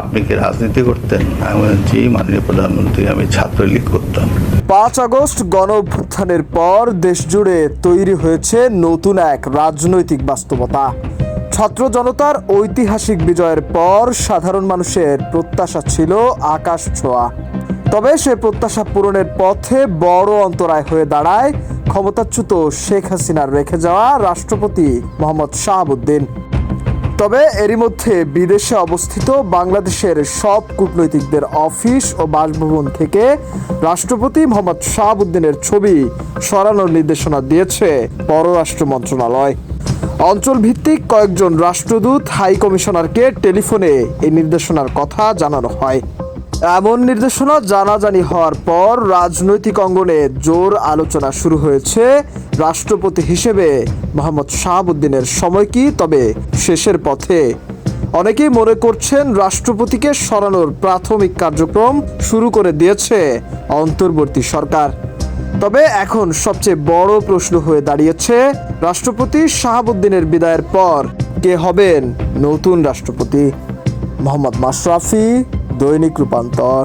আপনি কি রাজনীতি করতেন? আমি জি, মাননীয় প্রধানমন্ত্রী, আমি ছাত্রলীগ করতাম। পাঁচ আগস্ট গণ অভ্যুত্থানের পর দেশজুড়ে তৈরি হয়েছে নতুন এক রাজনৈতিক বাস্তবতা। ছাত্র জনতার ঐতিহাসিক বিজয়ের পর সাধারণ মানুষের প্রত্যাশা ছিল আকাশ ছোঁয়া। তবে সে প্রত্যাশা পূরণের পথে বড় অন্তরায় হয়ে দাঁড়ায় ক্ষমতাচ্যুত শেখ হাসিনার রেখে যাওয়া রাষ্ট্রপতি মোহাম্মদ শাহাবুদ্দিন। তবে এরই মধ্যে বিদেশে অবস্থিত বাংলাদেশের সব কূটনৈতিকদের অফিস ও বাসভবন থেকে রাষ্ট্রপতি মোহাম্মদ শাহাবুদ্দিনের ছবি সরানোর নির্দেশনা দিয়েছে পররাষ্ট্র মন্ত্রণালয়। অঞ্চল ভিত্তিক কয়েকজন রাষ্ট্রদূত, হাই কমিশনারকে টেলিফোনে এই নির্দেশনার কথা জানানো হয়। এমন নির্দেশনা জানাজানি হওয়ার পর রাজনৈতিক অঙ্গনে জোর আলোচনা শুরু হয়েছে। রাষ্ট্রপতি হিসেবে মোহাম্মদ শাহাবুদ্দিনের সময় কি, তবে শেষের পথে। অনেকেই মনে করছেন রাষ্ট্রপতিকে সরানোর প্রাথমিক কার্যক্রম শুরু করে দিয়েছে অন্তর্বর্তী সরকার। তবে এখন সবচেয়ে বড় প্রশ্ন হয়ে দাঁড়িয়েছে রাষ্ট্রপতি শাহাবুদ্দিনের বিদায়ের পর কে হবেন নতুন রাষ্ট্রপতি? মোহাম্মদ মাশরাফি দৈনিক রূপান্তর।